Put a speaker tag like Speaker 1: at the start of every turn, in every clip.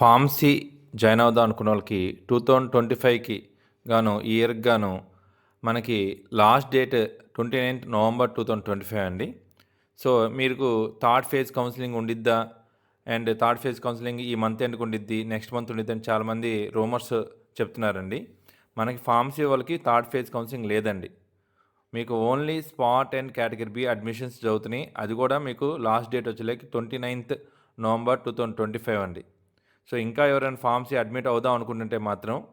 Speaker 1: Pharmacy join అవుదాం అనుకున్న వాళ్ళకి టూ థౌజండ్ ట్వంటీ ఫైవ్కి గాను ఈ ఇయర్కి గాను మనకి last date twenty ninth November two thousand twenty five అండి. సో మీకు థర్డ్ ఫేజ్ కౌన్సిలింగ్ ఉండిద్దా? అండ్ థర్డ్ ఫేజ్ కౌన్సిలింగ్ ఈ మంత్ ఎండ్కి ఉండిద్ది? నెక్స్ట్ మంత్ ఉండిద్ది అని చాలామంది రూమర్స్ చెప్తున్నారండి. మనకి ఫార్మసీ వాళ్ళకి థర్డ్ ఫేజ్ కౌన్సిలింగ్ లేదండి. మీకు only spot and category B admissions చదువుతున్నాయి అది కూడా మీకు last date వచ్చేలేకి twenty ninth November two thousand twenty five అండి. సో ఇంకా ఎవరైనా ఫార్మసీ అడ్మిట్ అవుదాం అనుకుంటుంటే మాత్రం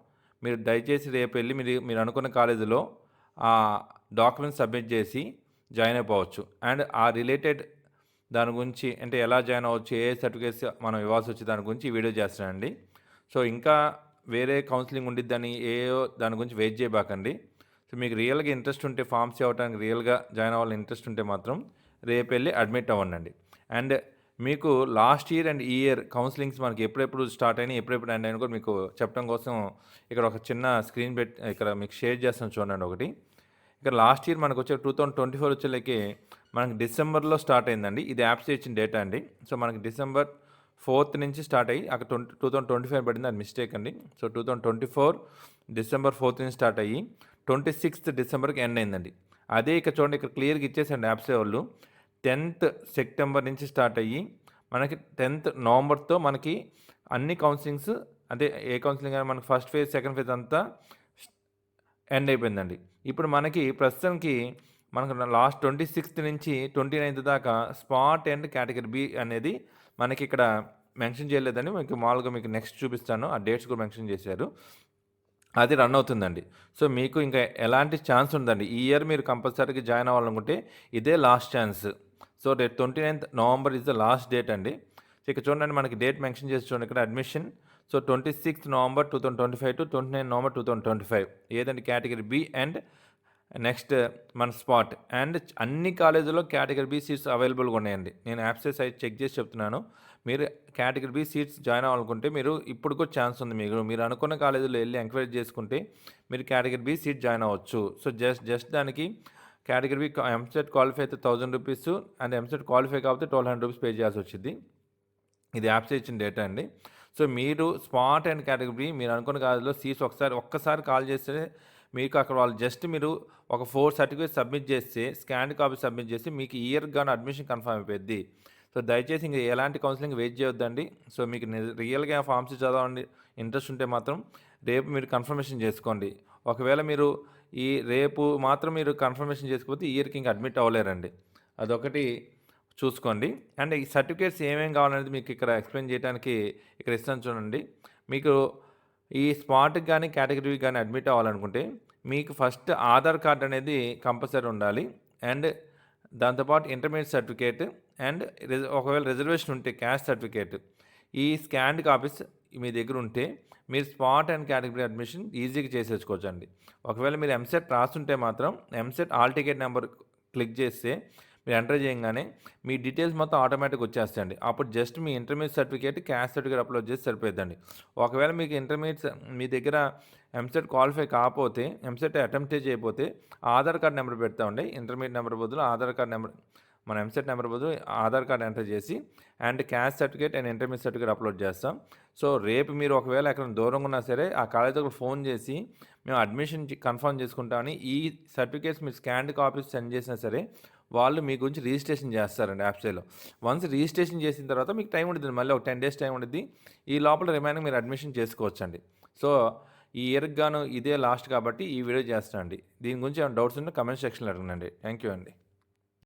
Speaker 1: మీరు దయచేసి రేపు వెళ్ళి మీరు మీరు అనుకున్న కాలేజీలో ఆ డాక్యుమెంట్స్ సబ్మిట్ చేసి జాయిన్ అయిపోవచ్చు. అండ్ ఆ రిలేటెడ్ దాని గురించి అంటే ఎలా జాయిన్ అవ్వచ్చు ఏ సర్టిఫికేట్స్ మనం ఇవ్వాల్సి వచ్చే దాని గురించి వీడియో చేస్తానండి సో ఇంకా వేరే కౌన్సిలింగ్ ఉండిద్దని ఏ దాని గురించి వెయిట్ చేయబాకండి. సో మీకు రియల్గా ఇంట్రెస్ట్ ఉంటే ఫార్మ్సీ అవ్వడానికి రియల్గా జాయిన్ అవ్వాలని ఇంట్రెస్ట్ ఉంటే మాత్రం రేపు వెళ్ళి అడ్మిట్ అవ్వండి అండ్ మీకు లాస్ట్ ఇయర్ అండ్ ఈ ఇయర్ కౌన్సిలింగ్స్ మనకి ఎప్పుడెప్పుడు స్టార్ట్ అయినాయి ఎప్పుడెప్పుడు ఎండ్ అయినా కూడా మీకు చెప్పడం కోసం ఇక్కడ ఒక చిన్న స్క్రీన్ పెట్ ఇక్కడ మీకు షేర్ చేస్తాను చూడండి ఒకటి. ఇక్కడ లాస్ట్ ఇయర్ మనకు వచ్చే టూ థౌసండ్ ట్వంటీ ఫోర్ వచ్చేలకి మనకి డిసెంబర్లో స్టార్ట్ అయిందండి. ఇది యాప్స్ ఇచ్చిన డేటా అండి. సో మనకి డిసెంబర్ ఫోర్త్ నుంచి స్టార్ట్ అయ్యి అక్కడ twenty two thousand twenty five పడింది అది మిస్టేక్ అండి. So two thousand twenty four December fourth నుంచి స్టార్ట్ అయ్యి ట్వంటీ సిక్స్త్ డిసెంబర్కి ఎండ్ అయిందండి. అదే ఇక్కడ చూడండి ఇక్కడ క్లియర్గా ఇచ్చేసండి యాప్సే వాళ్ళు టెన్త్ సెప్టెంబర్ నుంచి స్టార్ట్ అయ్యి మనకి టెన్త్ నవంబర్తో మనకి అన్ని కౌన్సిలింగ్స్ అంటే ఏ కౌన్సిలింగ్ అయినా మనకి ఫస్ట్ ఫేజ్ సెకండ్ ఫేజ్ అంతా ఎండ్ అయిపోయిందండి. ఇప్పుడు మనకి ప్రస్తుతానికి మనకు లాస్ట్ ట్వంటీ సిక్స్త్ నుంచి ట్వంటీ నైన్త్ దాకా స్పాట్ అండ్ కేటగిరీ బి అనేది మనకి ఇక్కడ మెన్షన్ చేయలేదని మీకు మామూలుగా మీకు నెక్స్ట్ చూపిస్తాను. ఆ డేట్స్ కూడా మెన్షన్ చేశారు. అది రన్ అవుతుందండి. సో మీకు ఇంకా ఎలాంటి ఛాన్స్ ఉందండి? ఈ ఇయర్ మీరు కంపల్సరీగా జాయిన్ అవ్వాలనుకుంటే ఇదే లాస్ట్ ఛాన్స్. సో రేపు twenty ninth November is the last date అండి. సో ఇక్కడ చూడండి మనకి డేట్ మెన్షన్ చేసి చూడండి ఇక్కడ admission. So twenty sixth November two thousand twenty five to twenty nine November two thousand twenty five. ఏదంటే కేటగిరీ బి అండ్ నెక్స్ట్ మన spot. And అన్ని కాలేజీలో కేటగిరీ బి సీట్స్ అవైలబుల్గా ఉన్నాయండి. నేను యాప్సెస్ అయితే చెక్ చేసి చెప్తున్నాను. మీరు కేటగిరీ బి సీట్స్ జాయిన్ అవ్వాలనుకుంటే మీరు ఇప్పుడు కూడా ఛాన్స్ ఉంది మీకు. మీరు అనుకున్న కాలేజీలో వెళ్ళి ఎంక్వైరీ చేసుకుంటే మీరు కేటగిరీ బి సీట్ జాయిన్ అవ్వచ్చు. సో జస్ట్ జస్ట్ దానికి కేటగిరీ ఎంసెట్ క్వాలిఫై అయితే thousand rupees and EAMCET qualify కాకపోతే ట్వెల్వ్ హండ్రెడ్ రూపీస్ పే చేయాల్సి వచ్చింది. ఇది యాప్స్ ఇచ్చిన డేటా అండి. సో మీరు స్పాట్ అండ్ కేటగిరీ మీరు అనుకున్న కాదులో సీట్స్ ఒకసారి ఒక్కసారి కాల్ చేస్తే మీకు అక్కడ వాళ్ళు జస్ట్ మీరు ఒక ఫోర్ సర్టిఫికేట్ సబ్మిట్ చేస్తే స్కాన్ కాపీ సబ్మిట్ చేసి మీకు ఇయర్ గాను అడ్మిషన్ కన్ఫర్మ్ అయిపోద్ది సో దయచేసి ఇంకా ఎలాంటి కౌన్సిలింగ్ వెయిట్ చేయొద్దండి. సో మీకు రియల్గా ఫార్మ్స్ చదవండి ఇంట్రెస్ట్ ఉంటే మాత్రం రేపు మీరు కన్ఫర్మేషన్ చేసుకోండి. ఒకవేళ మీరు ఈ రేపు మాత్రం మీరు కన్ఫర్మేషన్ చేసుకోకపోతే ఇయర్కి ఇంకా అడ్మిట్ అవ్వలేరండి. అదొకటి చూసుకోండి. అండ్ ఈ సర్టిఫికేట్స్ ఏమేమి కావాలనేది మీకు ఇక్కడ ఎక్స్ప్లెయిన్ చేయడానికి ఇక్కడ ఇస్తాను చూడండి. మీకు ఈ స్పాట్కి కానీ కేటగిరీకి కానీ అడ్మిట్ అవ్వాలనుకుంటే మీకు ఫస్ట్ ఆధార్ కార్డ్ అనేది కంపల్సరీ ఉండాలి. అండ్ దాంతోపాటు ఇంటర్మీడియట్ సర్టిఫికేట్ అండ్ ఒకవేళ రిజర్వేషన్ ఉంటే క్యాష్ సర్టిఫికేట్. ఈ స్కాన్డ్ కాపీస్ మీ దగ్గర ఉంటే మీరు స్పాట్ అండ్ కేటగిరీ అడ్మిషన్ ఈజీగా చేసేసుకోవచ్చు అండి ఒకవేళ మీరు ఎంసెట్ రాస్తుంటే మాత్రం EAMCET hall ticket number click చేస్తే మీరు ఎంటర్ చేయగానే మీ డీటెయిల్స్ మొత్తం ఆటోమేటిక్ వచ్చేస్తాయండి. అప్పుడు జస్ట్ మీ intermediate certificate caste certificate upload చేసి సరిపోద్దండి ఒకవేళ మీకు ఇంటర్మీడియట్ మీ దగ్గర ఎంసెట్ క్వాలిఫై కాకపోతే ఎంసెట్ అటెంప్ట్ చేయకపోతే ఆధార్ కార్డ్ నెంబర్ పెడతామండి. ఇంటర్మీడియట్ నెంబర్ బదులు ఆధార్ కార్డ్ నెంబర్ మన ఎంసెట్ నెంబర్ బదులు ఆధార్ కార్డ్ ఎంటర్ చేసి and caste certificate and intermediate certificate upload చేస్తాం. సో రేపు మీరు ఒకవేళ ఎక్కడ దూరంగా ఉన్నా సరే ఆ కాలేజ్ దగ్గర ఫోన్ చేసి మేము అడ్మిషన్ కన్ఫర్మ్ చేసుకుంటామని ఈ సర్టిఫికేట్స్ మీరు స్కాన్డ్ కాపీస్ సెండ్ చేసినా సరే వాళ్ళు మీ గురించి రిజిస్ట్రేషన్ చేస్తారండి యాప్స్లో వన్స్ రిజిస్ట్రేషన్ చేసిన తర్వాత మీకు టైం ఉంటుంది మళ్ళీ ఒక టెన్ డేస్ టైం ఉంటుంది ఈ లోపల రిమైనింగ్ మీరు అడ్మిషన్ చేసుకోవచ్చండి. సో ఈ ఇయర్కి గాను ఇదే లాస్ట్ కాబట్టి ఈ వీడియో చేస్తానండి. దీని గురించి ఏమైనా డౌట్స్ ఉంటే కమెంట్ సెక్షన్లో అడగనండి. థ్యాంక్ యూ అండి.